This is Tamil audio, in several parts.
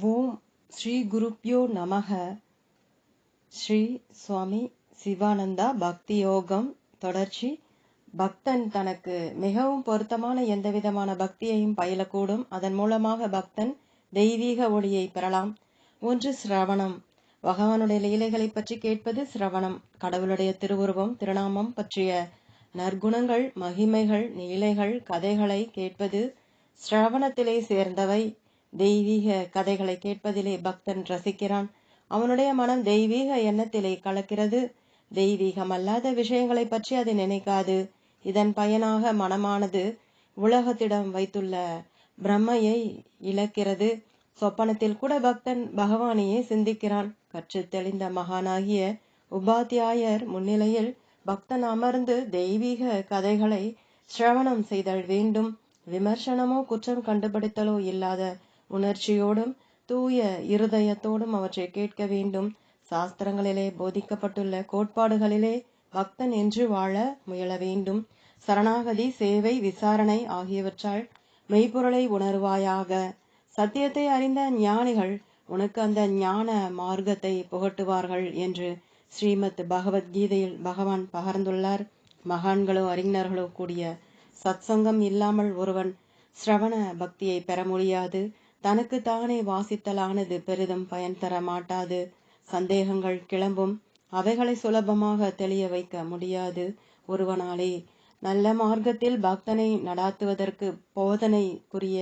ஓம் ஸ்ரீ குருப்யோ நமக. ஸ்ரீ சுவாமி சிவானந்தா பக்தி யோகம் தொடர்ச்சி. பக்தன் தனக்கு மிகவும் பொருத்தமான எந்தவிதமான பக்தியையும் பயிலக்கூடும். அதன் மூலமாக பக்தன் தெய்வீக ஒளியை பெறலாம். ஒன்று சிரவணம். பகவானுடைய லீலைகளை பற்றி கேட்பது சிரவணம். கடவுளுடைய திருவுருவம் திருநாமம் பற்றிய நற்குணங்கள் மகிமைகள் நீலைகள் கதைகளை கேட்பது சிரவணத்திலே சேர்ந்தவை. தெய்வீக கதைகளை கேட்பதிலே பக்தன் ரசிக்கிறான். அவனுடைய மனம் தெய்வீக எண்ணத்திலே கலக்கிறது. தெய்வீகம் அல்லாத விஷயங்களை பற்றி அது நினைக்காது. இதன் பயனாக மனமானது உலகத்திடம் வைத்துள்ள பிரம்மையை இழக்கிறது. சொப்பனத்தில் கூட பக்தன் பகவானையே சிந்திக்கிறான். கற்று தெளிந்த மகானாகிய உபாத்தியாயர் முன்னிலையில் பக்தன் அமர்ந்து தெய்வீக கதைகளை சிரவணம் செய்தல் வேண்டும். விமர்சனமோ குற்றம் கண்டுபிடித்தலோ இல்லாத உணர்ச்சியோடும் தூய இருதயத்தோடும் அவற்றை கேட்க வேண்டும். சாஸ்திரங்களிலே போதிக்கப்பட்டுள்ள கோட்பாடுகளிலே பக்தன் என்று வாழ முயல வேண்டும். சரணாகதி சேவை விசாரணை ஆகியவற்றால் மெய்ப்பொருளை உணர்வாயாக. சத்தியத்தை அறிந்த ஞானிகள் உனக்கு அந்த ஞான மார்க்கத்தை புகட்டுவார்கள் என்று ஸ்ரீமத் பகவத்கீதையில் பகவான் பகர்ந்துள்ளார். மகான்களோ அறிஞர்களோ கூடிய சத்சங்கம் இல்லாமல் ஒருவன் சிரவண பக்தியை பெற முடியாது. தனக்கு தானே வாசித்தலானது பெரிதும் பயன் தர மாட்டாது. சந்தேகங்கள் கிளம்பும். அவைகளை சுலபமாக தெளிய வைக்க முடியாது. ஒருவனாலே நல்ல மார்க்கத்தில் பக்தனை நடாத்துவதற்கு போதனைக்குரிய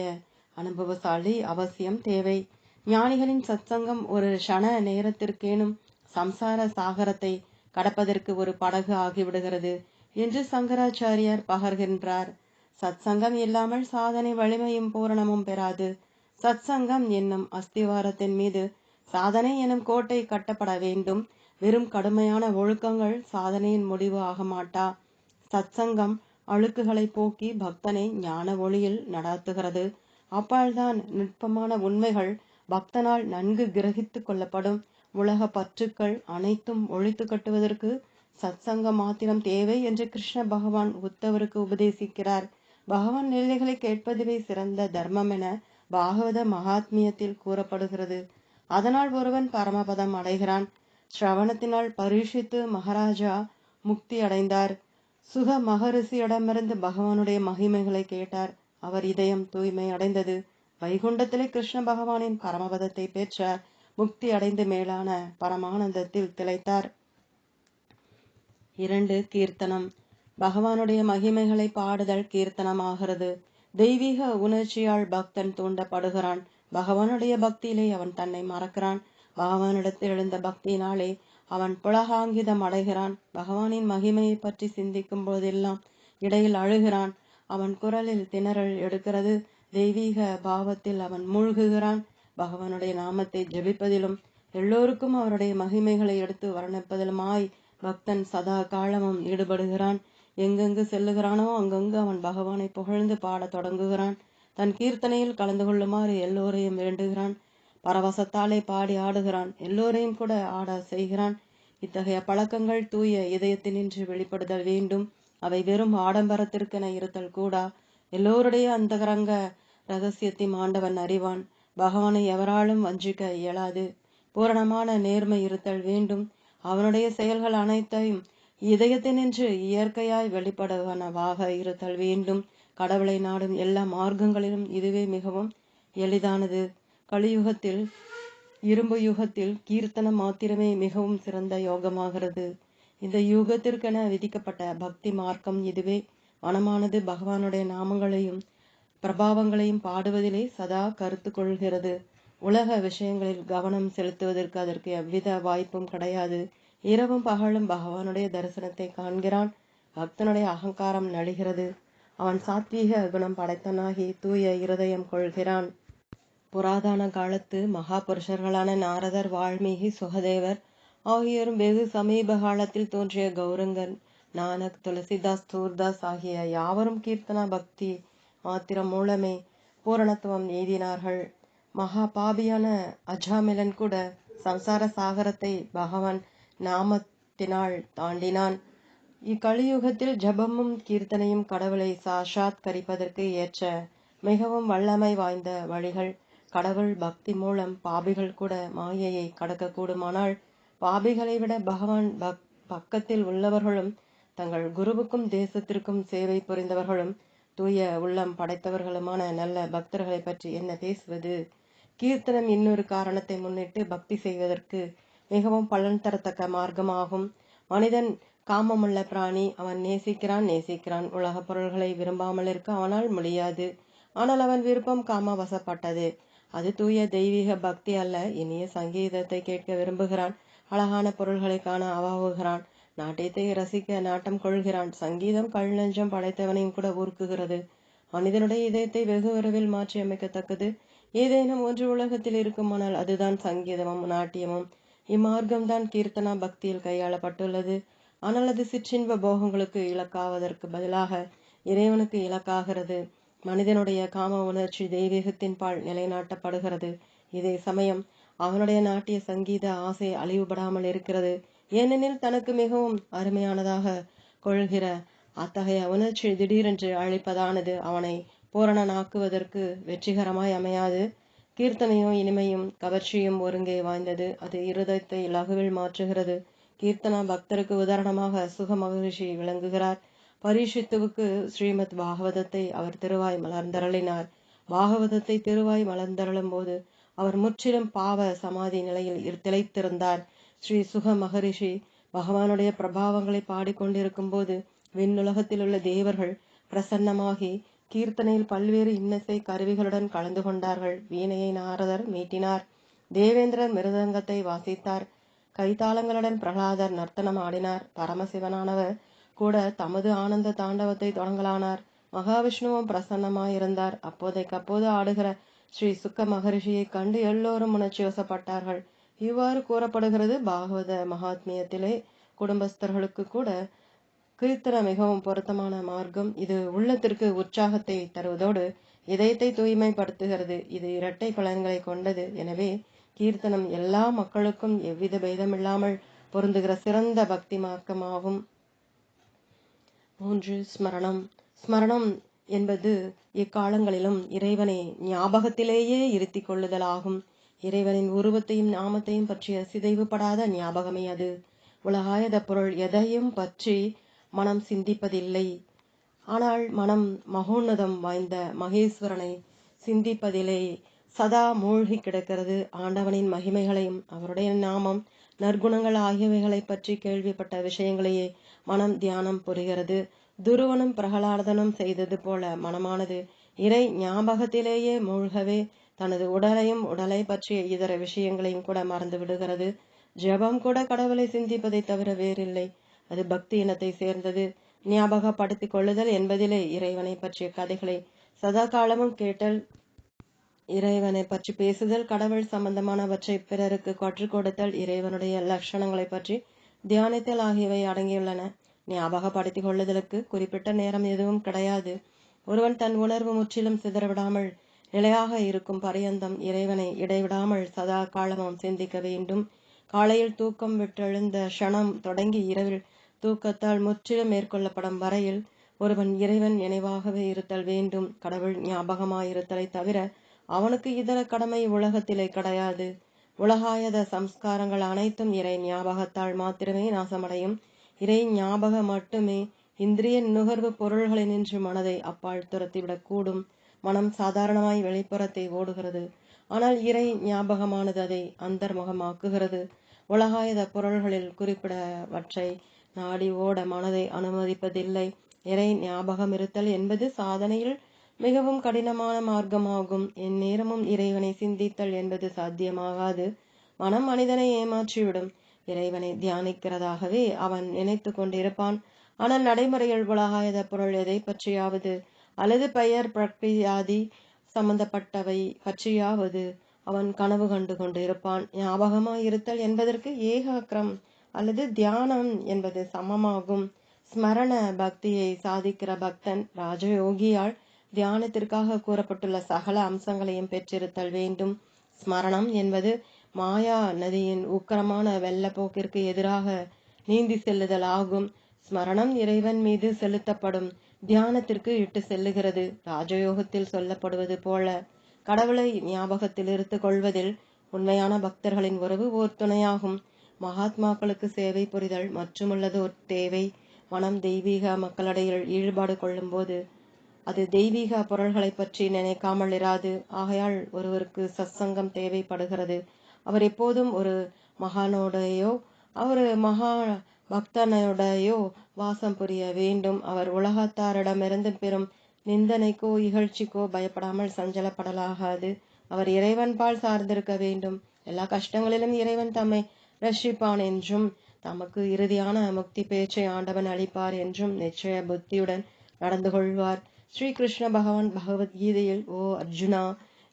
அனுபவசாலி அவசியம் தேவை. ஞானிகளின் சத்சங்கம் ஒரு ஷண நேரத்திற்கேனும் சம்சார சாகரத்தை கடப்பதற்கு ஒரு படகு ஆகிவிடுகிறது என்று சங்கராச்சாரியார் பகர்கின்றார். சத்சங்கம் இல்லாமல் சாதனை வலிமையும் பூரணமும் பெறாது. சத்சங்கம் என்னும் அஸ்திவாரத்தின் மீது சாதனை எனும் கோட்டை கட்டப்பட வேண்டும். வெறும் கடுமையான ஒழுக்கங்கள் சாதனையின் முடிவு ஆக மாட்டா. சத்சங்கம் அழுக்குகளை போக்கி பக்தனை ஞான ஒளியில் நடாத்துகிறது. அப்பால்தான் நுட்பமான உண்மைகள் பக்தனால் நன்கு கிரகித்து கொள்ளப்படும். உலக பற்றுக்கள் அனைத்தும் ஒழித்து கட்டுவதற்கு சத்சங்கம் மாத்திரம் தேவை என்று கிருஷ்ண பகவான் உத்தவருக்கு உபதேசிக்கிறார். பகவான் நிலைகளை கேட்பதுவே சிறந்த தர்மம் என பாகவத மகாத்மியத்தில் கூறப்படுகிறது. அதனால் ஒருவன் பரமபதம் அடைகிறான். ஸ்ரவணத்தினால் பரீட்சித்து மகாராஜா முக்தி அடைந்தார். சுக மகரிஷியிடமிருந்து பகவானுடைய மகிமைகளை கேட்டார். அவர் இதயம் தூய்மை அடைந்தது. வைகுண்டத்திலே கிருஷ்ண பகவானின் பரமபதத்தை பெற்றார் முக்தி அடைந்து மேலான பரமானந்தத்தில் திளைத்தார். இரண்டு கீர்த்தனம். பகவானுடைய மகிமைகளை பாடுதல் கீர்த்தனமாகிறது. தெய்வீக உணர்ச்சியால் பக்தன் தூண்டப்படுகிறான். பகவானுடைய பக்தியிலே அவன் தன்னை மறக்கிறான். பகவானிடத்தில் எழுந்த பக்தியினாலே அவன் புலகாங்கிதம் அடைகிறான். பகவானின் மகிமையை பற்றி சிந்திக்கும் போதெல்லாம் இடையில் அழுகிறான். அவன் குரலில் திணறல் எடுக்கிறது. தெய்வீக பாவத்தில் அவன் மூழ்குகிறான். பகவானுடைய நாமத்தை ஜெபிப்பதிலும் எல்லோருக்கும் அவருடைய மகிமைகளை எடுத்து வர்ணிப்பதிலுமாய் பக்தன் சதா காலமும் ஈடுபடுகிறான். எங்கெங்கு செல்லுகிறானோ அங்கங்கு அவன் பகவானை புகழ்ந்து பாடத் தொடங்குகிறான். தன் கீர்த்தனையில் கலந்து கொள்ளுமாறு எல்லோரையும் வேண்டுகிறான். பரவசத்தாலே பாடி ஆடுகிறான். எல்லோரையும் கூட ஆட செய்கிறான். இத்தகைய பழக்கங்கள் தூய இதயத்தினின்று வெளிப்படுதல் வேண்டும். அவை வெறும் ஆடம்பரத்திற்கென இருத்தல் கூடா. எல்லோருடைய அந்தகரங்க ரகசியத்தை ஆண்டவன் அறிவான். பகவானை எவராலும் வஞ்சிக்க இயலாது. பூரணமான நேர்மை இருத்தல் வேண்டும். அவனுடைய செயல்கள் அனைத்தையும் இதயத்தினின்று இயற்கையாய் வெளிப்படுவனவாக இருத்தல் வேண்டும். கடவுளை நாடும் எல்லா மார்க்கங்களிலும் இதுவே மிகவும் எளிதானது. கலியுகத்தில் இரும்பு யுகத்தில் கீர்த்தனம் மாத்திரமே மிகவும் சிறந்த யோகமாகிறது. இந்த யுகத்திற்கென விதிக்கப்பட்ட பக்தி மார்க்கம் இதுவே. மனமானது பகவானுடைய நாமங்களையும் பிரபாவங்களையும் பாடுவதிலே சதா கருத்து கொள்கிறது. உலக விஷயங்களில் கவனம் செலுத்துவதற்கு அதற்கு எவ்வித வாய்ப்பும் கிடையாது. இரவும் பகலும் பகவானுடைய தரிசனத்தை காண்கிறான். பக்தனுடைய அகங்காரம் நலிகிறது. அவன் சாத்வீக குணம் படைத்தனாகி தூய இருதயம் கொள்கிறான். புராதன காலத்து மகா புருஷர்களான நாரதர் வால்மீகி சுகதேவர் ஆகியோரும் வெகு சமீப காலத்தில் தோன்றிய கௌரங்கன் நானக் துளசிதாஸ் தூர்தாஸ் ஆகிய யாவரும் கீர்த்தனா பக்தி மாத்திரம் மூலமே பூரணத்துவம் எய்தினார்கள் மகா பாபியான அஜாமிலன் கூட சம்சார சாகரத்தை பகவான் நாமத்தினால் தாண்டினான். இக்கலியுகத்தில் ஜபமும் கீர்த்தனையும் கடவுளை சாஷாத்கரிப்பதற்கு ஏற்ற மிகவும் வல்லமை வாய்ந்த வழிகள். கடவுள் பக்தி மூலம் பாபிகள் கூட மாயையை கடக்கக்கூடுமானால் பாபிகளை விட பகவான் பக் பக்கத்தில் உள்ளவர்களும் தங்கள் குருவுக்கும் தேசத்திற்கும் சேவை புரிந்தவர்களும் தூய உள்ளம் படைத்தவர்களுமான நல்ல பக்தர்களை பற்றி என்ன பேசுவது? கீர்த்தனம் இன்னொரு காரணத்தை முன்னிட்டு பக்தி செய்வதற்கு மிகவும் பலன் தரத்தக்க மார்க்கமாகும். மனிதன் காமமுள்ள பிராணி. அவன் நேசிக்கிறான் நேசிக்கிறான். உலகப் பொருள்களை விரும்பாமல் இருக்க அவனால் முடியாது. ஆனால் அவன் விருப்பம் காம வசப்பட்டது அது தூய தெய்வீக பக்தி அல்ல. இனிய சங்கீதத்தை கேட்க விரும்புகிறான். அழகான பொருள்களை காண அவாவுகிறான். நாட்டியத்தை ரசிக்க நாட்டம் கொள்கிறான். சங்கீதம் கல் நெஞ்சம் படைத்தவனையும் கூட ஊர்க்குகிறது. மனிதனுடைய இதயத்தை வெகு விரைவில் மாற்றி அமைக்கத்தக்கது ஏதேனும் ஒன்று உலகத்தில் இருக்குமானால் அதுதான் சங்கீதமும் நாட்டியமும். இம்மார்க்கம்தான் கீர்த்தனா பக்தியில் கையாளப்பட்டுள்ளது. ஆனால் அது சிற்றின்ப போகங்களுக்கு இலக்காவதற்கு பதிலாக இறைவனுக்கு இலக்காகிறது. மனிதனுடைய காம உணர்ச்சி தெய்வீகத்தின் பால் நிலைநாட்டப்படுகிறது. இதே சமயம் அவனுடைய நாட்டிய சங்கீத ஆசை அழிவுபடாமல் இருக்கிறது. ஏனெனில் தனக்கு மிகவும் அருமையானதாக கொள்கிற அத்தகைய உணர்ச்சி திடீரென்று அழிப்பதானது அவனை பூரணனாக்குவதற்கு வெற்றிகரமாய் அமையாது. கீர்த்தனையும் இனிமையும் கவர்ச்சியும் ஒருங்கே வாய்ந்தது. அது இருதயத்தை லகுவில் மாற்றுகிறது. கீர்த்தனா பக்தருக்கு உதாரணமாக சுக மகிழ்ச்சி விளங்குகிறார். பரீஷித்துவுக்கு ஸ்ரீமத் பாகவதத்தை அவர் திருவாய் மலர்ந்தரளினார். பாகவதத்தை திருவாய் மலர்ந்தரளும் போது அவர் முற்றிலும் பாவ சமாதி நிலையில் திளைத்திருந்தார். ஸ்ரீ சுக மகரிஷி பகவானுடைய பிரபாவங்களை பாடிக்கொண்டிருக்கும் போது விண்ணுலகத்தில் உள்ள தேவர்கள் பிரசன்னமாகி கீர்த்தனையில் பல்வேறு இன்னசை கருவிகளுடன் கலந்து கொண்டார்கள். வீணையை நாரதர் மீட்டினார். தேவேந்திரர் மிருதங்கத்தை வாசித்தார். கைத்தாளங்களுடன் பிரகலாதர் நர்த்தனம் ஆடினார். பரமசிவனானவர் கூட தமது ஆனந்த தாண்டவத்தை தொடங்கலானார். மகாவிஷ்ணுவும் பிரசன்னமாயிருந்தார். அப்போதைக்கப்போது ஆடுகிற ஸ்ரீ சுக்க மகரிஷியை கண்டு எல்லோரும் உணர்ச்சி வசப்பட்டார்கள் இவ்வாறு கூறப்படுகிறது பாகவத மகாத்மியத்திலே குடும்பஸ்தர்களுக்கு கூட கீர்த்தன மிகவும் பொருத்தமான மார்க்கம். இது உள்ளத்திற்கு உற்சாகத்தை தருவதோடு இதயத்தை தூய்மைப்படுத்துகிறது. இது இரட்டை பலன்களை கொண்டது. எனவே கீர்த்தனம் எல்லா மக்களுக்கும் எவ்வித பேதமில்லாமல் பொருந்துகிற சிறந்த பக்தி மார்க்கமாகும். மூன்று ஸ்மரணம். ஸ்மரணம் என்பது இக்காலங்களிலும் இறைவனை ஞாபகத்திலேயே இருத்தி கொள்ளுதலாகும். இறைவனின் உருவத்தையும் நாமத்தையும் பற்றிய சிதைவுபடாத ஞாபகமே அது. உலகாயத பொருள் எதையும் பற்றி மனம் சிந்திப்பதில்லை. ஆனால் மனம் மகோன்னதம் வாய்ந்த மகேஸ்வரனை சிந்திப்பதிலே சதா மூழ்கி கிடக்கிறது ஆண்டவனின் மகிமைகளையும் அவருடைய நாமம் நற்குணங்கள் ஆகியவைகளை பற்றி கேள்விப்பட்ட விஷயங்களையே மனம் தியானம் புரிகிறது. துருவனும் பிரகலாதனும் செய்தது போல மனமானது இறை ஞாபகத்திலேயே மூழ்கவே தனது உடலையும் உடலை பற்றிய இதர விஷயங்களையும் கூட மறந்து விடுகிறது. ஜபம் கூட கடவுளை சிந்திப்பதை தவிர வேறில்லை. அது பக்தி இனத்தை சேர்ந்தது. ஞாபகப்படுத்திக் கொள்ளுதல் என்பதிலே இறைவனை பற்றிய கதைகளை சதா காலமும் கேட்டல். இறைவனை பற்றி பேசுதல் கடவுள் சம்பந்தமானவற்றை பிறருக்கு கற்றுக் கொடுத்தல் இறைவனுடைய லட்சணங்களை பற்றி தியானித்தல் ஆகியவை அடங்கியுள்ளன. ஞாபகப்படுத்திக் கொள்ளுதலுக்கு குறிப்பிட்ட நேரம் எதுவும் கிடையாது. ஒருவன் தன் உணர்வு முற்றிலும் சிதறவிடாமல் நிலையாக இருக்கும் பரியந்தம் இறைவனை இடைவிடாமல் சதா காலமும் சிந்திக்க வேண்டும். காலையில் தூக்கம் விட்டெழுந்த க்ஷணம் தொடங்கி இரவில் தூக்கத்தால் முற்றிலும் மேற்கொள்ளப்படும் வரையில் ஒருவன் இறைவன் நினைவாகவே இருத்தல் வேண்டும். கடவுள் ஞாபகமாயிருத்தலை தவிர அவனுக்கு இதர கடமை உலகத்திலே கிடையாது. உலகாயத சம்ஸ்காரங்கள் அனைத்தும் இறை ஞாபகத்தால் மாத்திரமே நாசமடையும். இறை ஞாபகம் மட்டுமே இந்திரிய நுகர்வு பொருள்களை நின்று மனதை அப்பால் துரத்திவிடக்கூடும் மனம் சாதாரணமாய் வெளிப்புறத்தை ஓடுகிறது. ஆனால் இறை ஞாபகமானது அதை அந்தர்முகமாக்குகிறது. உலகாயுத பொருள்களில் குறிப்பிடவற்றை நாடி ஓட மனதை அனுமதிப்பதில்லை. இறை ஞாபகம் இருத்தல் என்பது சாதனையில் மிகவும் கடினமான மார்க்கமாகும். எந்நேரமும் இறைவனை சிந்தித்தல் என்பது சாத்தியமாகாது. மனம் மனிதனை ஏமாற்றிவிடும். இறைவனை தியானிக்கிறதாகவே அவன் நினைத்து கொண்டிருப்பான். ஆனால் நடைமுறையில் உலகாயத பொருள் எதை பற்றியாவது? அல்லது பெயர் பிரக்ரியாதி சம்பந்தப்பட்டவை பற்றியாவது? அவன் கனவு கண்டு கொண்டிருப்பான். ஞாபகமாய் இருத்தல் என்பதற்கு ஏகாக்கிரம் அல்லது தியானம் என்பது சமமாகும். ஸ்மரண பக்தியை சாதிக்கிற பக்தன் ராஜயோகியால் தியானத்திற்காக கூறப்பட்டுள்ள சகல அம்சங்களையும் பெற்றிருத்தல் வேண்டும். ஸ்மரணம் என்பது மாயா நதியின் உக்கரமான வெள்ளப்போக்கிற்கு எதிராக நீந்தி செல்லுதல் ஆகும் ஸ்மரணம் இறைவன் மீது செலுத்தப்படும் தியானத்திற்கு இட்டு செல்லுகிறது. ராஜயோகத்தில் சொல்லப்படுவது போல கடவுளை ஞாபகத்தில் இருந்து கொள்வதில் உண்மையான பக்தர்களின் உறவு ஓர் துணையாகும். மகாத்மாக்களுக்கு சேவை புரிதல் மற்றுமுள்ளது ஒரு தேவை மனம் தெய்வீக மக்களிடையில் ஈடுபாடு கொள்ளும்போது அது தெய்வீக பொருள்களை பற்றி நினைக்காமல் இராது. ஆகையால் ஒருவருக்கு சத்சங்கம் தேவைப்படுகிறது. அவர் எப்போதும் ஒரு மகானோடையோ அவர் மகா பக்தனையுடையோ வாசம் புரிய வேண்டும். அவர் உலகத்தாரிடமிருந்து பெறும் நிந்தனைக்கோ இகழ்ச்சிக்கோ பயப்படாமல் சஞ்சலப்படலாகாது. அவர் இறைவன்பால் சார்ந்திருக்க வேண்டும். எல்லா கஷ்டங்களிலும் இறைவன் தம்மை ரஷிப்பான் என்றும் தமக்கு இறுதியான முக்தி பேச்சை ஆண்டவன் அளிப்பார் என்றும் நிச்சய புத்தியுடன் நடந்து கொள்வார். ஸ்ரீ கிருஷ்ண பகவான் பகவத்கீதையில் ஓ அர்ஜுனா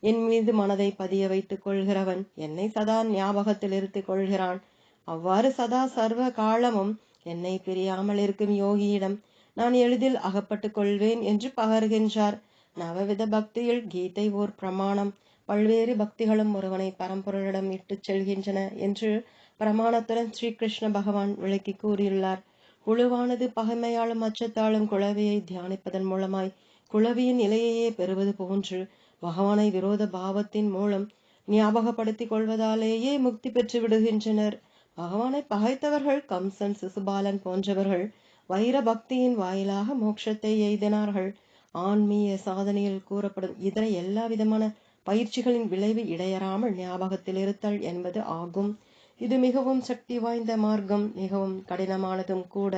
என் மீது மனதை பதிய வைத்துக் கொள்கிறவன் என்னை சதா ஞாபகத்தில் இருத்துக் கொள்கிறான். அவ்வாறு சதா சர்வ காலமும் என்னை பிரியாமல் இருக்கும் யோகியிடம் நான் எளிதில் அகப்பட்டுக் கொள்வேன் என்று பகர்கின்றார். நவவித பக்தியில் கீதை ஓர் பிரமாணம். பல்வேறு பக்திகளும் ஒருவனை பரம்பொருளிடம் இட்டுச் செல்கின்றன என்று பிரமாணத்துடன் ஸ்ரீகிருஷ்ண பகவான் விளக்கி கூறியுள்ளார். குழுவானது பகைமையாலும் அச்சத்தாலும் குழவியை தியானிப்பதன் மூலமாய் குழவியின் நிலையையே பெறுவது போன்று பகவானை விரோத பாவத்தின் மூலம் ஞாபகப்படுத்திக் கொள்வதாலேயே முக்தி பெற்று விடுகின்றனர். பகவானை பகைத்தவர்கள் கம்சன் சிசுபாலன் போன்றவர்கள் வைர பக்தியின் வாயிலாக மோட்சத்தை எய்தினார்கள். ஆன்மீக சாதனையில் கூறப்படும் இதர எல்லா விதமான பயிற்சிகளின் விளைவு இடையறாமல் ஞாபகத்தில் இருத்தல் என்பது ஆகும். இது மிகவும் சக்தி வாய்ந்த மார்க்கம் மிகவும் கடினமானதும் கூட.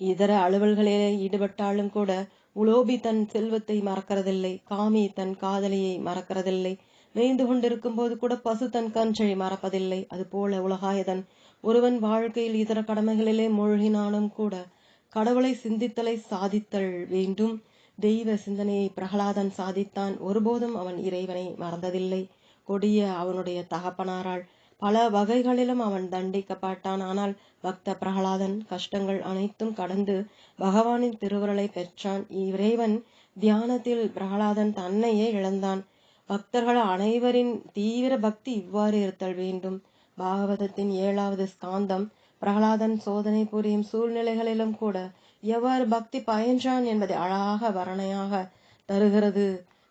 இதர அலுவல்களிலே ஈடுபட்டாலும் கூட உலோபி தன் செல்வத்தை மறக்கிறதில்லை காமி தன் காதலியை மறக்கிறதில்லை. மேய்ந்து கொண்டிருக்கும் போது கூட பசு தன் கன்றை மறப்பதில்லை. அதுபோல உலகாயதன் ஒருவன் வாழ்க்கையில் இதர கடமைகளிலே மூழ்கினாலும் கூட கடவுளை சிந்தித்தலை சாதித்தல் வேண்டும். தெய்வ சிந்தனையை பிரகலாதன் சாதித்தான். ஒருபோதும் அவன் இறைவனை மறந்ததில்லை. கொடிய அவனுடைய தகப்பனாரால் பல வகைகளிலும் அவன் தண்டிக்கப்பட்டான். ஆனால் பக்த பிரகலாதன் கஷ்டங்கள் அனைத்தும் கடந்து பகவானின் திருவுருளை பெற்றான். இறைவன் தியானத்தில் பிரகலாதன் தன்னையே இழந்தான். பக்தர்கள் அனைவரின் தீவிர பக்தி இவ்வாறு இருத்தல் வேண்டும். பாகவதத்தின் ஏழாவது ஸ்காந்தம் பிரகலாதன் சோதனை புரியும் சூழ்நிலைகளிலும் கூட எவ்வாறு பக்தி பயின்றான் என்பதை அழகாக வர்ணையாக தருகிறது.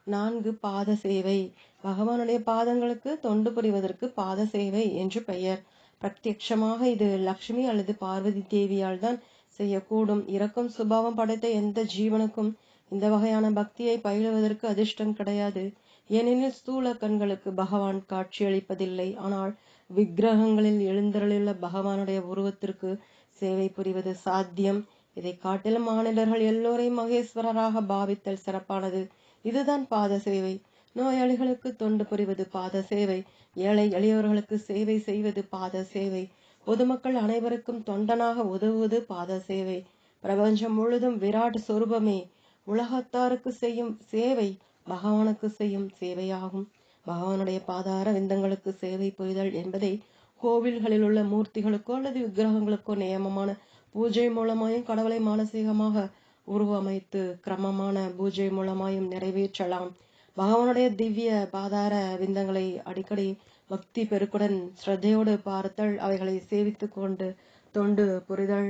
நான்கு பாத சேவை. பகவானுடைய பாதங்களுக்கு தொண்டு புரிவதற்கு பாத சேவை என்று பெயர். பிரத்யட்சமாக இது லக்ஷ்மி அல்லது பார்வதி தேவியால் தான் செய்யக்கூடும். இறக்கும் சுபாவம் படைத்த எந்த ஜீவனுக்கும் இந்த வகையான பக்தியை பயிலுவதற்கு அதிர்ஷ்டம் கிடையாது. ஏனெனில் ஸ்தூல கண்களுக்கு பகவான் காட்சியளிப்பதில்லை. ஆனால் விக்கிரகங்களில் எழுந்தருளுள்ள பகவானுடைய உருவத்திற்கு சேவை புரிவது சாத்தியம். இதை காட்டிலும் மாநிலர்கள் எல்லோரையும் மகேஸ்வரராக பாவித்தல் சிறப்பானது. இதுதான் பாத சேவை. நோயாளிகளுக்கு தொண்டு புரிவது பாத சேவை. ஏழை எளியவர்களுக்கு சேவை செய்வது பாத சேவை. பொதுமக்கள் அனைவருக்கும் தொண்டனாக உதவுவது பாத சேவை. பிரபஞ்சம் முழுதும் விராட் சொரூபமே. உலகத்தாருக்கு செய்யும் சேவை பகவானுக்கு செய்யும் சேவையாகும். பகவானுடைய பாதார விந்தங்களுக்கு சேவை புரிதல் என்பதை கோவில்களில் உள்ள மூர்த்திகளுக்கோ அல்லது விக்கிரகங்களுக்கோ நியமமான பூஜை மூலமாயும் கடவுளை மானசீகமாக உருவமைத்து கிரமமான பூஜை மூலமாயும் நிறைவேற்றலாம். பகவானுடைய திவ்ய பாதார விந்தங்களை அடிக்கடி பக்தி பெருக்குடன் ஸ்ரத்தையோடு பார்த்தல் அவைகளை சேவித்து கொண்டு தொண்டு புரிதல்.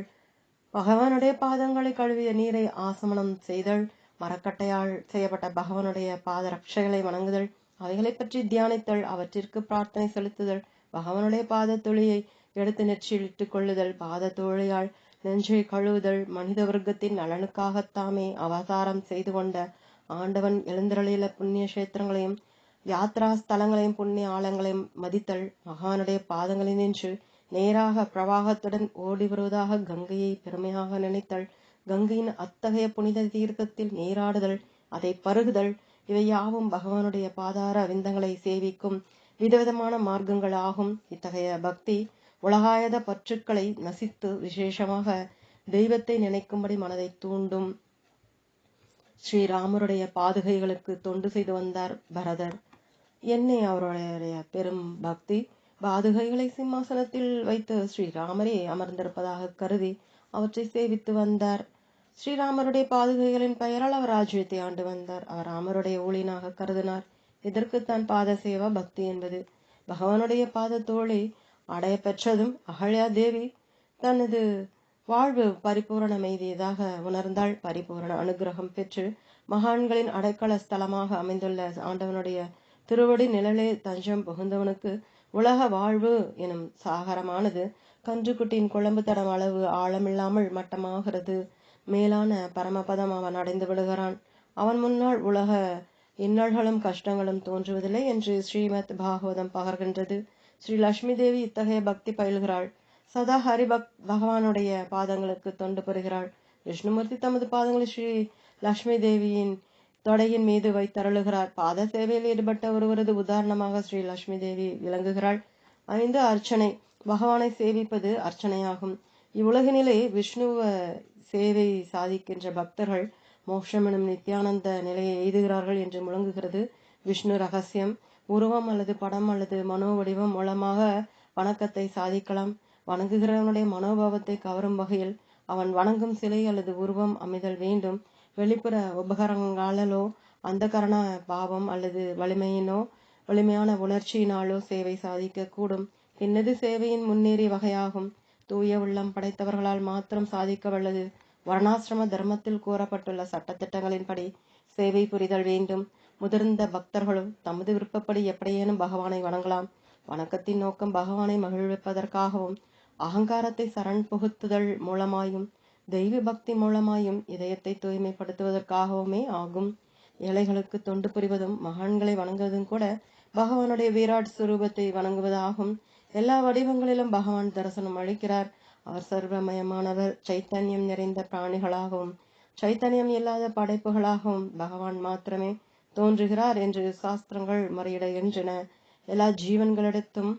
பகவானுடைய பாதங்களை கழுவிய நீரை ஆசமனம் செய்தல் மரக்கட்டையால் செய்யப்பட்ட பகவானுடைய பாத ரட்சைகளை வணங்குதல் அவைகளை பற்றி தியானித்தல் அவற்றிற்கு பிரார்த்தனை செலுத்துதல் பகவானுடைய பாத தொழியை எடுத்து நெற்றியில் இட்டுக் கொள்ளுதல் பாத தொழியால் நெஞ்சை கழுவுதல் மனித வர்க்கத்தின் நலனுக்காகத்தாமே அவதாரம் செய்து கொண்ட ஆண்டவன் எழுந்தருளியுள்ள புண்ணிய கஷேத்திரங்களையும் யாத்ரா ஸ்தலங்களையும் புண்ணிய ஆலங்களையும் மதித்தல் மகானுடைய பாதங்களில் நின்று நேராக பிரவாகத்துடன் ஓடி வருவதாக கங்கையை பெருமையாக நினைத்தல் கங்கையின் அத்தகைய புனித தீர்க்கத்தில் நீராடுதல் அதை பருகுதல் இவை யாவும் பகவானுடைய பாதார விந்தங்களை சேவிக்கும் விதவிதமான மார்க்கங்கள் ஆகும் இத்தகைய பக்தி உலகாயத பற்றுக்களை நசித்து விசேஷமாக தெய்வத்தை நினைக்கும்படி மனதை தூண்டும். ஸ்ரீராமருடைய பாதுகைகளுக்கு தொண்டு செய்து வந்தார் பரதர். என்னை அவருடைய பெரும் பக்தி. பாதுகைகளை சிம்மாசனத்தில் வைத்து ஸ்ரீராமரே அமர்ந்திருப்பதாக கருதி அவற்றை சேவித்து வந்தார். ஸ்ரீராமருடைய பாதுகைகளின் பெயரால் அவர் ராஜ்யத்தை ஆண்டு வந்தார். அவர் ராமருடைய ஊழியனாக கருதினார். இதற்குத்தான் பாத சேவா பக்தி என்பது. பகவானுடைய பாத தோழி அடைய பெற்றதும் அகழ்யா தேவி தனது வாழ்வு பரிபூரண மெய்தியதாக உணர்ந்தாள் பரிபூரண அனுகிரகம் பெற்று மகான்களின் அடைக்கல ஸ்தலமாக அமைந்துள்ள ஆண்டவனுடைய திருவடி நிழலே தஞ்சம் புகுந்தவனுக்கு உலக வாழ்வு எனும் சாகரமானது கன்றுக்குட்டியின் குழம்பு தடம் அளவு ஆழமில்லாமல் மட்டமாகிறது. மேலான பரமபதம் அவன் அடைந்து விடுகிறான் அவன் முன்னால் உலக இன்னல்களும் கஷ்டங்களும் தோன்றுவதில்லை என்று ஸ்ரீமத் பாகவதம் பகர்கின்றது. ஸ்ரீ லட்சுமி தேவி இத்தகைய பக்தி பயில்கிறாள். சதா ஹரிபக் பகவானுடைய பாதங்களுக்கு தொண்டு பெறுகிறாள் விஷ்ணுமூர்த்தி தமது பாதங்களை ஸ்ரீ லக்ஷ்மி தேவியின் தொடையின் மீது வைத்தருளுகிறார் பாத சேவையில் ஈடுபட்ட ஒருவரது உதாரணமாக ஸ்ரீ லக்ஷ்மி தேவி விளங்குகிறாள். ஐந்து அர்ச்சனை. பகவானை சேவிப்பது அர்ச்சனையாகும். இவ்வுலகினிலே விஷ்ணுவ சேவை சாதிக்கின்ற பக்தர்கள் மோட்சம் எனும் நித்யானந்த நிலையை எய்துகிறார்கள் என்று முழங்குகிறது விஷ்ணு ரகசியம். உருவம் அல்லது படம் அல்லது மனோ வடிவம் மூலமாக வணக்கத்தை சாதிக்கலாம். வணங்குகிறவனுடைய மனோபாவத்தை கவரும் வகையில் அவன் வணங்கும் சிலை அல்லது உருவம் அமைதல் வேண்டும். வெளிப்புற உபகரணங்களாலோ அந்த கரண பாவம் அல்லது வலிமையினோ வலிமையான உணர்ச்சியினாலோ சேவை சாதிக்க கூடும் பின்னது சேவையின் முன்னேறிய வகையாகும். தூய உள்ளம் படைத்தவர்களால் மாத்திரம் சாதிக்க வல்லது வர்ணாசிரம தர்மத்தில் கூறப்பட்டுள்ள சட்டத்திட்டங்களின்படி சேவை புரிதல் வேண்டும். முதிர்ந்த பக்தர்களும் தமது விருப்பப்படி எப்படியேனும் பகவானை வணங்கலாம். வணக்கத்தின் நோக்கம் பகவானை மகிழ்விப்பதற்காகவும் அகங்காரத்தை சரண் புகுத்துதல் மூலமாயும் தெய்வ பக்தி மூலமாயும் இதயத்தை தூய்மைப்படுத்துவதற்காகவுமே ஆகும். ஏழைகளுக்கு தொண்டு புரிவதும் மகான்களை வணங்குவதும் கூட பகவானுடைய வீராட் சுரூபத்தை வணங்குவதாகும். எல்லா வடிவங்களிலும் பகவான் தரிசனம் அளிக்கிறார். அவர் சர்வமயமானவர் சைத்தன்யம் நிறைந்த பிராணிகளாகவும் சைத்தன்யம் இல்லாத படைப்புகளாகவும் பகவான் மாத்திரமே தோன்றுகிறார் என்று சாஸ்திரங்கள் முறையிடுகின்றன. எல்லா ஜீவன்களிடத்தும்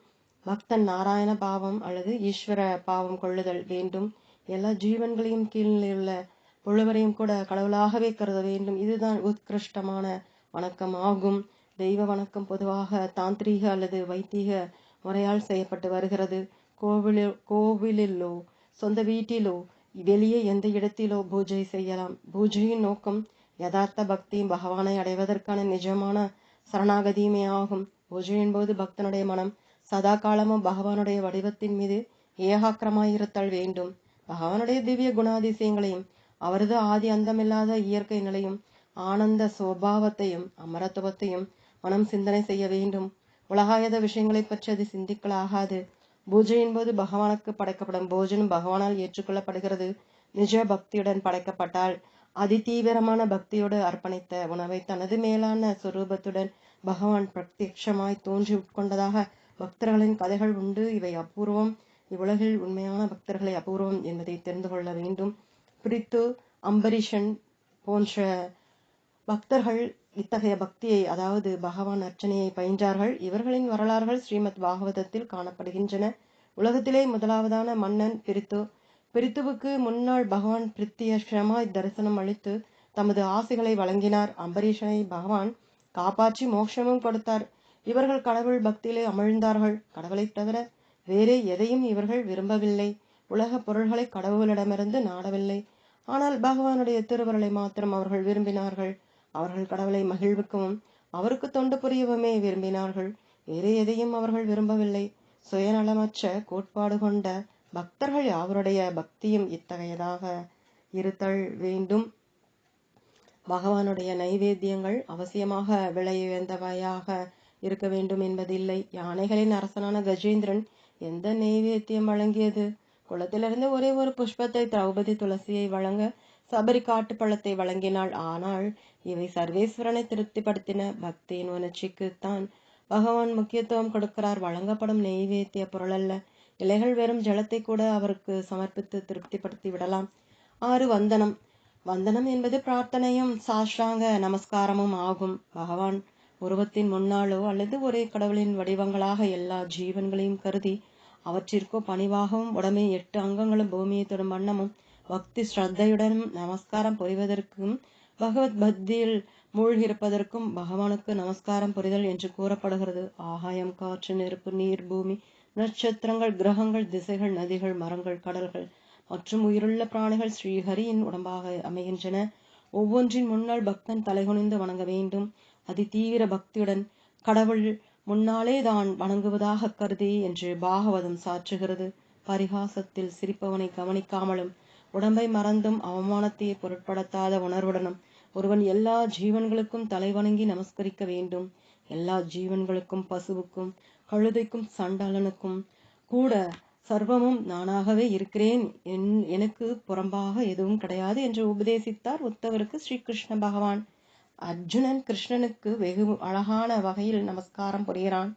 பக்தன் நாராயண பாவம் அல்லது ஈஸ்வர பாவம் கொள்ளுதல் வேண்டும். எல்லா ஜீவன்களையும் கீழ் உள்ள பொழுவரையும் கூட கடவுளாகவே கருத வேண்டும். இதுதான் உத்கிருஷ்டமான வணக்கம் ஆகும். தெய்வ வணக்கம் பொதுவாக தாந்திரீக அல்லது வைத்தீக முறையால் செய்யப்பட்டு வருகிறது. கோவிலில் கோவிலிலோ சொந்த வீட்டிலோ வெளியே எந்த இடத்திலோ பூஜை செய்யலாம். பூஜையின் நோக்கம் யதார்த்த பக்தியும் பகவானை அடைவதற்கான நிஜமான சரணாகதியுமே ஆகும். பூஜையின் போது பக்தனுடைய மனம் சதா காலமும் பகவானுடைய வடிவத்தின் மீது ஏகாக்கிரமாயிருத்தல் வேண்டும். பகவானுடைய திவ்ய குணாதிசயங்களையும் அவரது ஆதி அந்தமில்லாத இயற்கை நிலையும் ஆனந்த சுவாவத்தையும் அமரத்துவத்தையும் மனம் சிந்தனை செய்ய வேண்டும். உலகாயத விஷயங்களை பற்றி அது சிந்திக்கலாகாது. பூஜையின் போது பகவானுக்கு படைக்கப்படும் போஜனம் பகவானால் ஏற்றுக்கொள்ளப்படுகிறது. நிஜ பக்தியுடன் படைக்கப்பட்டால் அதிதீவிரமான பக்தியோடு அர்ப்பணித்த உணவை தனது மேலான சுரூபத்துடன் பகவான் பிரத்யட்சமாய் தோன்றி உட்கொண்டதாக பக்தர்களின் கதைகள் உண்டு. இவை அபூர்வம். இவ்வுலகில் உண்மையான பக்தர்களை அபூர்வம் என்பதை தெரிந்து கொள்ள வேண்டும். பிரித்து அம்பரீஷன் போன்ற பக்தர்கள் இத்தகைய பக்தியை அதாவது பகவான் அர்ச்சனையை பயின்றார்கள். இவர்களின் வரலாறுகள் ஸ்ரீமத் பாகவதத்தில் காணப்படுகின்றன. உலகத்திலே முதலாவதான மன்னன் பிரித்து பிரித்துவுக்கு முன்னாள் பகவான் பிரித்திய ஷமா தரிசனம் அளித்து தமது ஆசைகளை வழங்கினார். அம்பரீஷனை பகவான் காப்பாற்றி மோட்சமும் கொடுத்தார். இவர்கள் கடவுள் பக்தியிலே அமிழ்ந்தார்கள். கடவுளைத் தவிர வேறே எதையும் இவர்கள் விரும்பவில்லை. உலக பொருள்களை கடவுளிடமிருந்து நாடவில்லை. ஆனால் பகவானுடைய திருவருளை மாத்திரம் அவர்கள் விரும்பினார்கள். அவர்கள் கடவுளை மகிழ்விக்கவும் அவருக்கு தொண்டு புரியவுமே விரும்பினார்கள். வேறு எதையும் அவர்கள் விரும்பவில்லை. சுயநலமற்ற கோட்பாடு கொண்ட பக்தர்கள் அவருடைய பக்தியும் இத்தகையதாக இருத்தல் வேண்டும். பகவானுடைய நைவேத்தியங்கள் அவசியமாக விலை உயர்ந்தவையாக இருக்க வேண்டும் என்பதில்லை. யானைகளின் அரசனான கஜேந்திரன் எந்த நெய்வேத்தியம் வழங்கியது? குளத்திலிருந்து ஒரே ஒரு புஷ்பத்தை திரௌபதி துளசியை வழங்க சபரி காட்டு பழத்தை வழங்கினாள். ஆனால் இவை சர்வேஸ்வரனை திருப்திப்படுத்தின பக்தியின் உணர்ச்சிக்குத்தான் பகவான் முக்கியத்துவம் கொடுக்கிறார். வழங்கப்படும் நெய்வேத்திய பொருள் அல்ல. இலைகள் வெறும் ஜலத்தை கூட அவருக்கு சமர்ப்பித்து திருப்திப்படுத்தி விடலாம். ஆறு வந்தனம். வந்தனம் என்பது பிரார்த்தனையும் சாஷ்டாங்க நமஸ்காரமும் ஆகும். பகவான் உருவத்தின் முன்னாலோ அல்லது ஒரே கடவுளின் வடிவங்களாக எல்லா ஜீவன்களையும் கருதி அவற்றிற்கோ பணிவாகவும் உடமை எட்டு அங்கங்களும் பூமியை தொடும் வண்ணமும் பக்தி ஸ்ரத்தையுடனும் நமஸ்காரம் புரிவதற்கும் பகவத் பக்தியில் மூழ்கிருப்பதற்கும் பகவானுக்கு நமஸ்காரம் புரிதல் என்று கூறப்படுகிறது. ஆகாயம் காற்று நெருப்பு நீர் பூமி நட்சத்திரங்கள் கிரகங்கள் திசைகள் நதிகள் மரங்கள் கடல்கள் மற்றும் உயிருள்ள பிராணிகள் ஸ்ரீஹரியின் உடம்பாக அமைகின்றன. ஒவ்வொன்றின் முன்னால் பக்தன் தலைகுனிந்து வணங்க வேண்டும். அதி தீவிர பக்தியுடன் கடவுள் முன்னாலே தான் வணங்குவதாக கருதி என்று பாகவதம் சாற்றுகிறது. பரிகாசத்தில் சிரிப்பவனை கவனிக்காமலும் உடம்பை மறந்தும் அவமானத்தையே பொருட்படுத்தாத உணர்வுடனும் ஒருவன் எல்லா ஜீவன்களுக்கும் தலைவணங்கி நமஸ்கரிக்க வேண்டும். எல்லா ஜீவன்களுக்கும் பசுவுக்கும் கழுதைக்கும் சண்டாளனுக்கும் கூட சர்வமும் நானாகவே இருக்கிறேன். என் எனக்கு புறம்பாக எதுவும் கிடையாது என்று உபதேசித்தார் உத்தவருக்கு ஸ்ரீகிருஷ்ண பகவான். அர்ஜுனன் கிருஷ்ணனுக்கு வெகு அழகான வகையில் நமஸ்காரம் புரிகிறான்.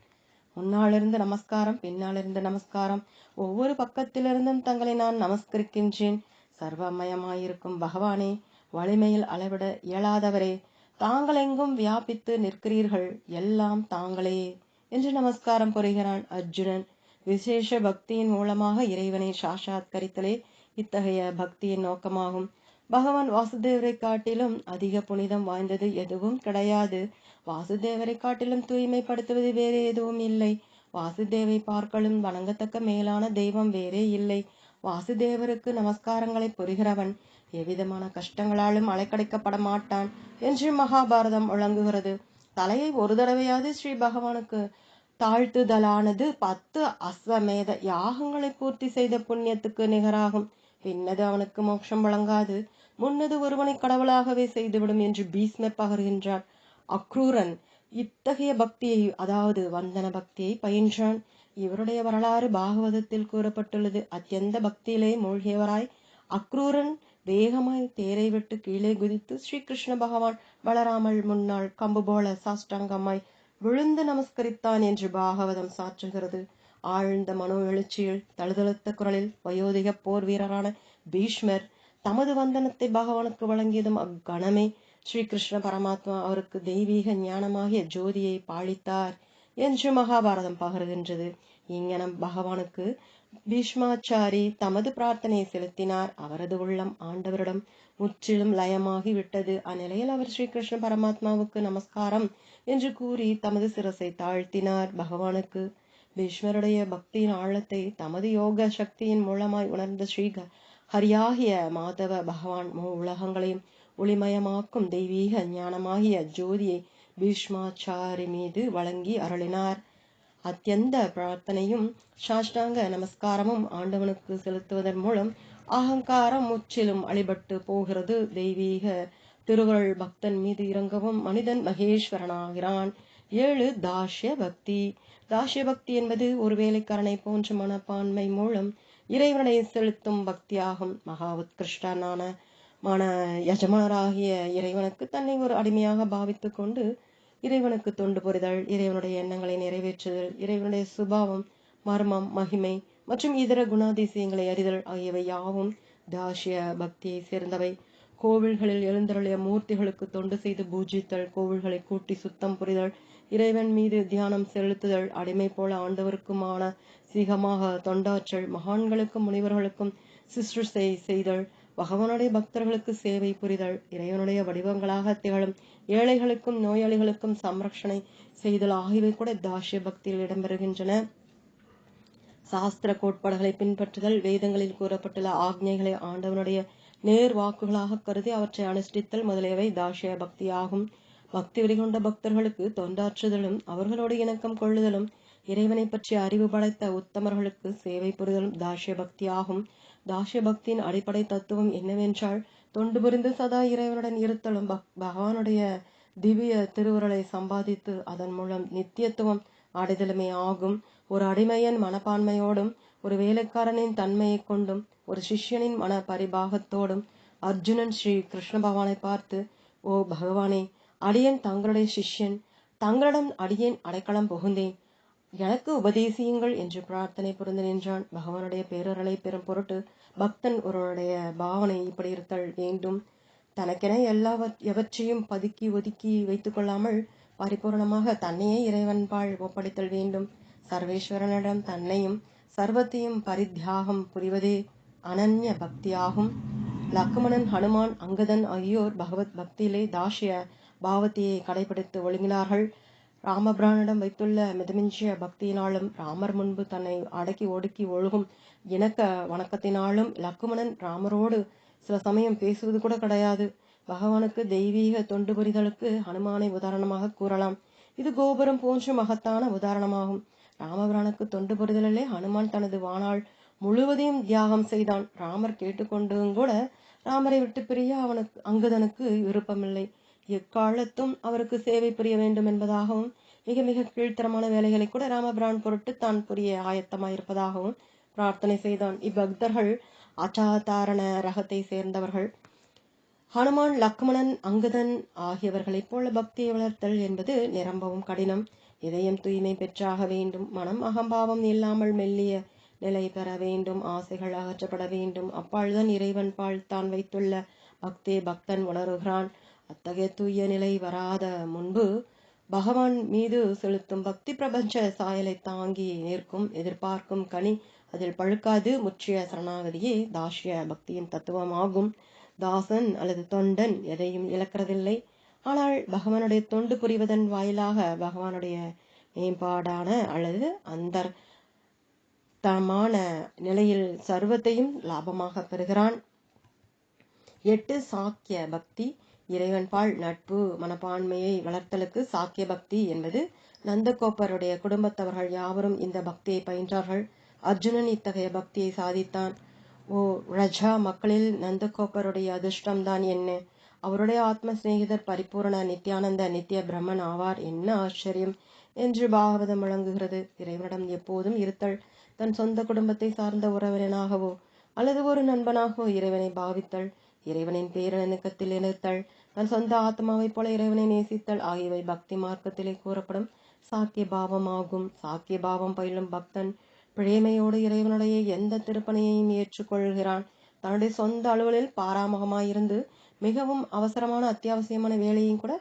முன்னாலிருந்து நமஸ்காரம் பின்னாலிருந்து நமஸ்காரம். ஒவ்வொரு பக்கத்திலிருந்தும் தங்களை நான் நமஸ்கரிக்கின்றேன். சர்வமயமாயிருக்கும் பகவானே வலிமையில் அளவிட இயலாதவரே தாங்கள் எங்கும் வியாபித்து நிற்கிறீர்கள் எல்லாம் தாங்களே என்று நமஸ்காரம் புரிகிறான் அர்ஜுனன். விசேஷ பக்தியின் மூலமாக இறைவனை சாஷாத்கரித்தலே இத்தகைய பக்தியின் நோக்கமாகும். பகவான் வாசுதேவரை காட்டிலும் அதிக புனிதம் வாய்ந்தது எதுவும் கிடையாது. வாசுதேவரை காட்டிலும் தூய்மைப்படுத்துவது வேறு எதுவும் இல்லை. வாசுதேவை பார்க்கலும் வணங்கத்தக்க மேலான தெய்வம் வேறே இல்லை. வாசுதேவருக்கு நமஸ்காரங்களை புரிகிறவன் எவ்விதமான கஷ்டங்களாலும் அலைக்கடைக்கப்பட மாட்டான் என்று மகாபாரதம் வழங்குகிறது தலையை ஒரு தடவையாவது ஸ்ரீ பகவானுக்கு தாழ்த்துதலானது பத்து அஸ்வமேத யாகங்களை பூர்த்தி செய்த புண்ணியத்துக்கு நிகராகும். பின்னது அவனுக்கு மோட்சம் வழங்காது. முன்னது ஒருவனை கடவுளாகவே செய்துவிடும் என்று பீஸ்ம பகர்கின்றார் அக்ரூரன் இத்தகைய பக்தியை அதாவது வந்தன பக்தியை பயின்றான். இவருடைய வரலாறு பாகவதத்தில் கூறப்பட்டுள்ளது. அத்தியந்த பக்தியிலே மூழ்கியவராய் அக்ரூரன் வேகமாய் தேரை விட்டு கீழே குதித்து ஸ்ரீகிருஷ்ண பகவான் வளராமல் முன்னாள் கம்பு போல சாஷ்டாங்கமாய் விழுந்து நமஸ்கரித்தான் என்று பாகவதம் சாற்றுகிறது. ஆழ்ந்த மனோ எழுச்சியில் தழுதழுத்த குரலில் வயோதிக போர் வீரரான பீஷ்மர் தமது வந்தனத்தை பகவானுக்கு வழங்கியதும் அக்கணமே. ஸ்ரீகிருஷ்ண பரமாத்மா அவருக்கு தெய்வீக ஞானமாகிய ஜோதியை பாழித்தார் என்று மகாபாரதம் பகருகின்றது. இங்கனம் பகவானுக்கு பீஷ்மாச்சாரி தமது பிரார்த்தனையை செலுத்தினார். அவரது உள்ளம் ஆண்டவரிடம் முற்றிலும் லயமாகி விட்டது அந்நிலையில் அவர் ஸ்ரீகிருஷ்ண பரமாத்மாவுக்கு நமஸ்காரம் என்று கூறி தமது சிரசை தாழ்த்தினார். பகவானுக்கு பீஷ்மருடைய பக்தியின் ஆழத்தை தமது யோக சக்தியின் மூலமாய் உணர்ந்த ஸ்ரீ ஹரியாகிய மாதவ பகவான் மூ உலகங்களையும் ஒளிமயமாக்கும் தெய்வீக ஞானமாகிய ஜோதியை பீஷ்மாச்சாரி மீது வழங்கி அருளினார். அத்தியந்த பிரார்த்தனையும் சாஷ்டாங்க நமஸ்காரமும் ஆண்டவனுக்கு செலுத்துவதன் மூலம் அகங்காரம் முற்றிலும் அழிபட்டு போகிறது. தெய்வீக திருவருள் பக்தன் மீது இறங்கவும் மனிதன் மகேஸ்வரனாகிறான். ஏழு தாஷ்ய பக்தி தாஷ்ய பக்தி என்பது ஒரு வேலைக்காரனை போன்ற மனப்பான்மை மூலம் இறைவனை செலுத்தும் பக்தியாகும். மகா உத்கிருஷ்டனான மன யஜமானராகிய இறைவனுக்கு தன்னை ஒரு அடிமையாக பாவித்து கொண்டு இறைவனுக்கு தொண்டு புரிதல் இறைவனுடைய எண்ணங்களை நிறைவேற்றுதல் இறைவனுடைய சுபாவம் மர்மம் மகிமை மற்றும் இதர குணாதிசயங்களை அறிதல் ஆகியவை யாவும் தாஷ்ய பக்தியை சேர்ந்தவை. கோவில்களில் எழுந்தருளிய மூர்த்திகளுக்கு தொண்டு செய்து பூஜித்தல் கோவில்களை கூட்டி சுத்தம் புரிதல் இறைவன் மீது தியானம் செலுத்துதல் அடிமை போல ஆண்டவருக்குமான சீகமாக தொண்டாற்றல் மகான்களுக்கும் முனிவர்களுக்கும் சிசுசை செய்தல் பகவானுடைய பக்தர்களுக்கு சேவை புரிதல் இறைவனுடைய வடிவங்களாக திகழும் ஏழைகளுக்கும் நோயாளிகளுக்கும் சம்ரக்ஷணை செய்தல் ஆகியவை கூட தாஷ்ய பக்தியில் இடம்பெறுகின்றன. சாஸ்திர கோட்பாடுகளை பின்பற்றுதல் வேதங்களில் கூறப்பட்டுள்ள ஆக்ஞைகளை ஆண்டவனுடைய நேர் வாக்குகளாக கருதி அவற்றை அனுஷ்டித்தல் முதலியவை தாஷ்ய பக்தியாகும். பக்தி வெளிகொண்ட பக்தர்களுக்கு தொண்டாற்றுதலும் அவர்களோடு இணக்கம் கொள்ளுதலும் இறைவனை பற்றிய அறிவு படைத்த உத்தமர்களுக்கு சேவை புரிதலும் தாஷ்ய பக்தியாகும் தாஷ்ய பக்தியின் அடிப்படை தத்துவம் என்னவென்றால் தொண்டு புரிந்து சதா இறைவனுடன் இருத்தலும் பக் பகவானுடைய திவ்ய திருவுருளை சம்பாதித்து அதன் மூலம் நித்தியத்துவம் அடைதலுமே ஆகும். ஒரு அடிமையன் மனப்பான்மையோடும் ஒரு வேலைக்காரனின் தன்மையை கொண்டும் ஒரு சிஷ்யனின் மன பரிபாகத்தோடும் அர்ஜுனன் ஸ்ரீ கிருஷ்ண பகவானை பார்த்து ஓ பகவானே அடியன் தங்களுடைய சிஷ்யன் தங்களிடம் அடியேன் அடைக்கலம் புகுந்தேன். எனக்கு உபதேசியுங்கள் என்று பிரார்த்தனை புரிந்து நின்றான். பகவானுடைய பேரர்களை பெறும் பொருட்டு பக்தன் ஒருவருடைய பாவனை இப்படி இருத்தல் வேண்டும். தனக்கென எல்லா எவற்றையும் பதுக்கி ஒதுக்கி வைத்துக் கொள்ளாமல் பரிபூர்ணமாக தன்னையே இறைவன்பால் ஒப்படைத்தல் வேண்டும். சர்வேஸ்வரனிடம் தன்னையும் சர்வத்தையும் பரித்தியாகம் புரிவதே அனன்ய பக்தியாகும். லக்குமணன் ஹனுமான் அங்கதன் ஆகியோர் பகவத் பக்தியிலே தாஷிய பாவத்தையை கடைபிடித்து ஒழுங்கினார்கள். ராமபிரானிடம் வைத்துள்ள மிதமிஞ்சிய பக்தியினாலும் ராமர் முன்பு தன்னை அடக்கி ஒடுக்கி ஒழுகும் இணக்க வணக்கத்தினாலும் லக்குமணன் ராமரோடு சில சமயம் பேசுவது கூட கிடையாது. பகவானுக்கு தெய்வீக தொண்டு புரிதலுக்கு ஹனுமானை உதாரணமாக கூறலாம். இது கோபுரம் போன்ற மகத்தான உதாரணமாகும். ராமபிரானுக்கு தொண்டு புரிதலிலே ஹனுமான் தனது வாணாள் முழுவதையும் தியாகம் செய்தான். ராமர் கேட்டுக்கொண்டும் கூட ராமரை விட்டு பிரிய அவனுக்கு அங்குதனுக்கு விருப்பமில்லை. எக்காலத்தும் அவருக்கு சேவை புரிய வேண்டும் என்பதாகவும் மிக மிக கீழ்த்தரமான வேலைகளை கூட ராமபிரான் பொருட்டு தான் புரிய ஆயத்தமாயிருப்பதாகவும் பிரார்த்தனை செய்தான். இப்பக்தர்கள் அச்சாதாரண ரகத்தை சேர்ந்தவர்கள். ஹனுமான் லக்மணன் அங்குதன் ஆகியவர்களைப் போல பக்தியை வளர்த்தல் என்பது நிரம்பவும் கடினம். இதயம் தூய்மை பெற்றாக வேண்டும். மனம் அகம்பாவம் இல்லாமல் மெல்லிய நிலை பெற வேண்டும். ஆசைகள் அகற்றப்பட வேண்டும். அப்பால்தான் இறைவன் பால் தான் வைத்துள்ள பக்தே பக்தன் உணர்கிறான். அத்தகைய தூய நிலை வராத முன்பு பகவான் மீது செலுத்தும் பக்தி பிரபஞ்ச சாயலை தாங்கி நிற்கும் எதிர்பார்க்கும் கனி அதில் பழுக்காது முற்றிய சரணாகதியே தாஷ்ய பக்தியின் தத்துவமாகும். தாசன் அல்லது தொண்டன் எதையும் இழக்கிறதில்லை. ஆனால் பகவானுடைய தொண்டு புரிவதன் வாயிலாக பகவானுடைய மேம்பாடான அல்லது அந்த தமான நிலையில் சர்வத்தையும் லாபமாக பெறுகிறான். எட்டு சாக்கிய பக்தி இறைவன்பால் நட்பு மனப்பான்மையை வளர்த்தலுக்கு சாக்கிய பக்தி என்பது நந்தகோப்பருடைய குடும்பத்தவர்கள் யாவரும் இந்த பக்தியை பயின்றார்கள். அர்ஜுனன் இத்தகைய பக்தியை சாதித்தான். ஓ ரஜா மக்களில் நந்தகோப்பருடைய அதிர்ஷ்டம்தான் என்ன? அவருடைய ஆத்ம சிநேகிதர் பரிபூரண நித்யானந்த நித்திய பிரம்மன் ஆவார். என்ன ஆச்சரியம்! என்று பாகவதம் வழங்குகிறது இறைவனிடம் எப்போதும் இருத்தல். தன் சொந்த குடும்பத்தை சார்ந்த உறவினனாகவோ அல்லது ஒரு நண்பனாகவோ இறைவனை பாவித்தல். இறைவனின் பேரணுக்கத்தில் இணைத்தல். தன் சொந்த ஆத்மாவைப் போல இறைவனை நேசித்தல். ஆகியவை பக்தி மார்க்கத்திலே கூறப்படும். சாக்கிய பாவம் ஆகும் சாக்கிய பாவம் பயிலும் பக்தன் பிழைமையோடு இறைவனுடைய எந்த திருப்பணியையும் ஏற்றுக்கொள்கிறான். தன்னுடைய சொந்த அலுவலில் பாராமுகமாயிருந்து மிகவும் அவசரமான அத்தியாவசியமான வேலையும் கூட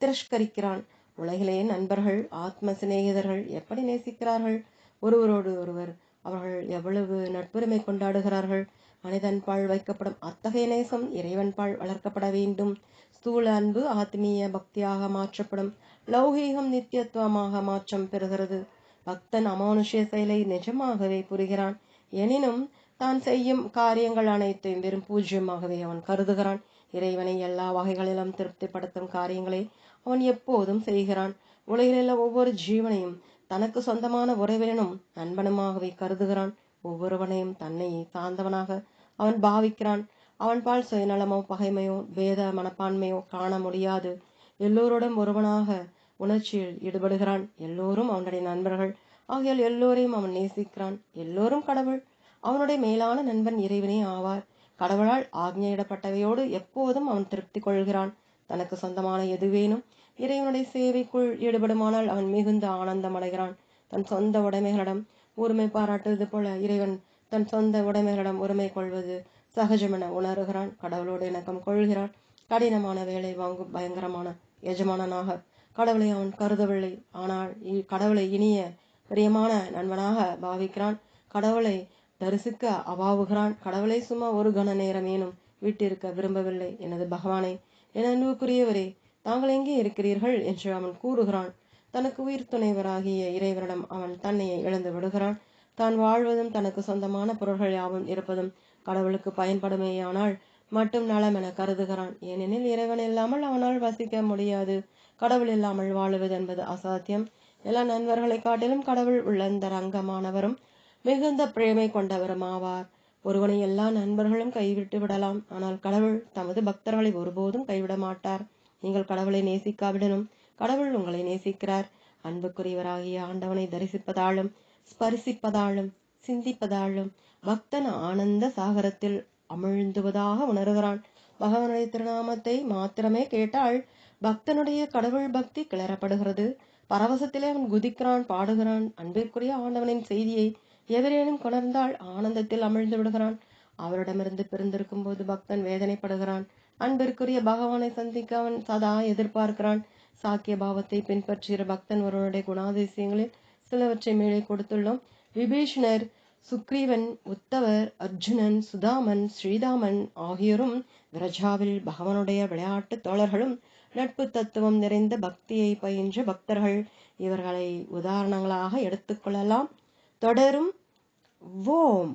திரஷ்கரிக்கிறான் உலகிலேயே நண்பர்கள் ஆத்ம சிநேகிதர்கள் எப்படி நேசிக்கிறார்கள்? ஒருவரோடு ஒருவர் அவர்கள் எவ்வளவு நட்புரிமை கொண்டாடுகிறார்கள்? மனிதன் பால் வைக்கப்படும் அத்தகைய நேசம் இறைவன் பால் வளர்க்கப்பட வேண்டும். ஸ்தூல அன்பு ஆத்மீய பக்தியாக மாற்றப்படும். லௌகீகம் நித்தியத்துவமாக மாற்றம் பெறுகிறது. பக்தன் அமானுஷ்ய செயலை நிஜமாகவே புரிகிறான். எனினும் தான் செய்யும் காரியங்கள் அனைத்தையும் வெறும் பூஜ்யமாகவே அவன் கருதுகிறான். இறைவனை எல்லா வகைகளிலும் திருப்திப்படுத்தும் காரியங்களை அவன் எப்போதும் செய்கிறான். உலகிலுள்ள ஒவ்வொரு ஜீவனையும் தனக்கு சொந்தமான உறவினனும் நண்பனுமாகவே கருதுகிறான். ஒவ்வொருவனையும் தன்னை சார்ந்தவனாக அவன் பாவிக்கிறான். அவன் பால் சுயநலமோ பகைமையோ பேத மனப்பான்மையோ காண முடியாது. எல்லோருடன் ஒருவனாக உணர்ச்சியில் ஈடுபடுகிறான். எல்லோரும் அவனுடைய நண்பர்கள். ஆகியால் எல்லோரையும் அவன் நேசிக்கிறான். எல்லோரும் கடவுள். அவனுடைய மேலான நண்பன் இறைவனே ஆவார். கடவுளால் ஆக்ஞையிடப்பட்டவையோடு எப்போதும் அவன் திருப்தி கொள்கிறான். தனக்கு சொந்தமான எதுவேனும் இறைவனுடைய சேவைக்குள் ஈடுபடுமானால் அவன் மிகுந்த ஆனந்தம் அடைகிறான். தன் சொந்த உடைமைகளிடம் உரிமை பாராட்டுவது போல இறைவன் தன் சொந்த உடைமைகளிடம் உரிமை கொள்வது சகஜமென உணர்கிறான். கடவுளோடு இணக்கம் கொள்கிறான். கடினமான வேலை வாங்கும் பயங்கரமான எஜமானனாக கடவுளை அவன் கருதவில்லை. ஆனால் கடவுளை இனிய பிரியமான நண்பனாக பாவிக்கிறான். கடவுளை தரிசிக்க அவாவுகிறான். கடவுளை சும்மா ஒரு கன நேரமேனும் விட்டிருக்க விரும்பவில்லை. எனது பகவானை என அன்புக்குரியவரே தாங்கள் எங்கே இருக்கிறீர்கள்? என்று அவன் கூறுகிறான். தனக்கு உயிர் துணைவராகிய இறைவரிடம் அவன் தன்னையை இழந்து விடுகிறான். தான் வாழ்வதும் தனக்கு சொந்தமான பொருள்கள் யாவும் இருப்பதும் கடவுளுக்கு பயன்படுமேயானால் மட்டும் நலம் என கருதுகிறான். ஏனெனில் இறைவன் இல்லாமல் அவனால் வசிக்க முடியாது. கடவுள் இல்லாமல் வாழுவது என்பது அசாத்தியம். எல்லா நண்பர்களை காட்டிலும் கடவுள் உள்ளந்த ரங்கமானவரும் மிகுந்த பிரேமை கொண்டவரும் ஆவார். ஒருவனை எல்லா நண்பர்களும் கைவிட்டு விடலாம். ஆனால் கடவுள் தமது பக்தர்களை ஒருபோதும் கைவிட மாட்டார். நீங்கள் கடவுளை நேசிக்காவிடனும். கடவுள் உங்களை நேசிக்கிறார். அன்புக்குரியவராகிய ஆண்டவனை தரிசிப்பதாலும் ஸ்பரிசிப்பதாலும் சிந்திப்பதாலும் பக்தன் ஆனந்த சாகரத்தில் அமிழ்ந்துவதாக உணர்கிறான். பகவனுடைய திருநாமத்தை மாத்திரமே கேட்டால் பக்தனுடைய கடவுள் பக்தி கிளறப்படுகிறது. பரவசத்திலே அவன் குதிக்கிறான் பாடுகிறான். அன்பிற்குரிய ஆண்டவனின் செய்தியை எவரேனும் கொணர்ந்தால் ஆனந்தத்தில் அமிழ்ந்து விடுகிறான். அவரிடமிருந்து பிரிந்திருக்கும் போது பக்தன் வேதனைப்படுகிறான். அன்பிற்குரிய பகவானை சந்திக்க அவன் சதா எதிர்பார்க்கிறான். சாக்கிய பாவத்தை பின்பற்றுகிற பக்தன் ஒருவனுடைய குணாதிசயங்களில் சிலவற்றை மேலே கொடுத்துள்ளோம். விபீஷணர் சுக்ரீவன் உத்தவர் அர்ஜுனன் சுதாமன் ஸ்ரீதாமன் ஆகியோரும் விரஜாவில் பகவானுடைய விளையாட்டு தோழர்களும் நட்பு தத்துவம் நிறைந்த பக்தியை பயின்ற பக்தர்கள் இவர்களை உதாரணங்களாக எடுத்துக்கொள்ளலாம் தொடரும். ஓம்.